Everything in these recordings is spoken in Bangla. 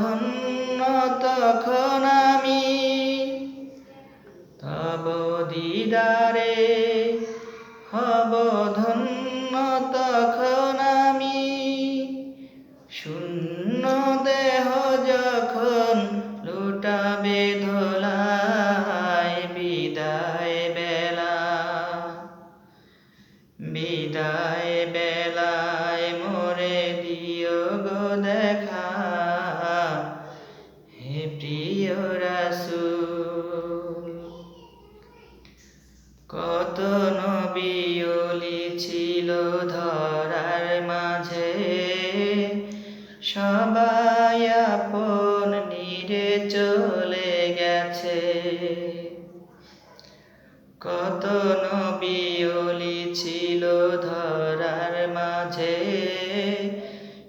ধন্য তখন আমি তব দিদারে হব ধন্য তখন কত নবিয়লি ছিল ধরার মাঝে। সবাই আপন নিরে চলে গেছে। কত নবিয়লি ছিল ধরার মাঝে।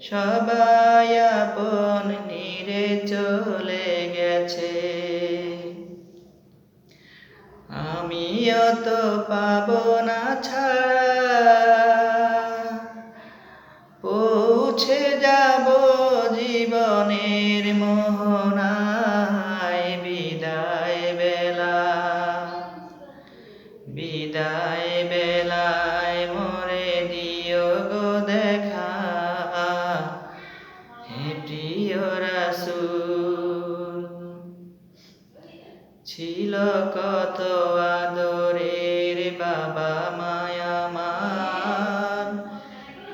সবাই আপন নিরে চলে গেছে। আমিও তো পাব না ছাড়া। পৌঁছে যাব জীবনের মোহনায় বিদায় বেলা। বিদায় বেলায় মোরে দিও গো দেখা। হে প্রিয় রাসূল, ছিল কত আদরের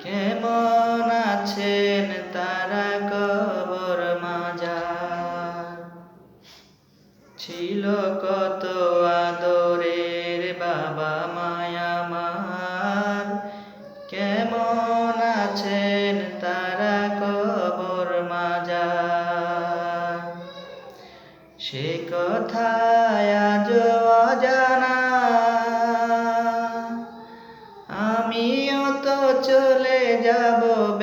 কেমন আছেন তারা ছিল কত বাবা মায়ামার কেমন আছেন তারা সে কথায় আজ অজানা যাব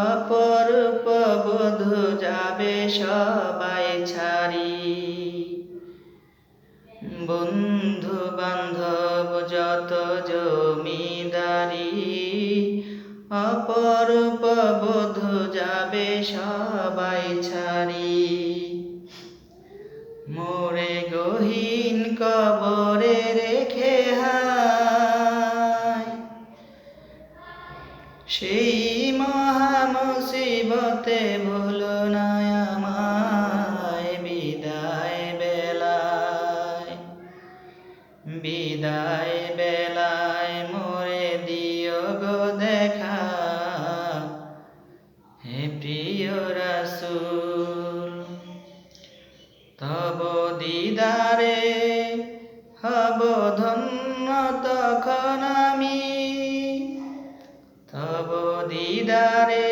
অপরূপ বধু যাবে সবাই ছাড়ি। বন্ধু বান্ধব যত জমিদারি, অপরূপ বধু যাবে সবাই ছাড়ি। মোরে গহীন কবরে রেখে সেই মহা মুসিবতে ভুলো না আমায়, বিদায় বেলায়। বিদায় বেলায় মোরে দিও গো দেখা। হে প্রিয় রাসূল, তব দিদারে হব ধন্য তখন আমি। তব দিদারে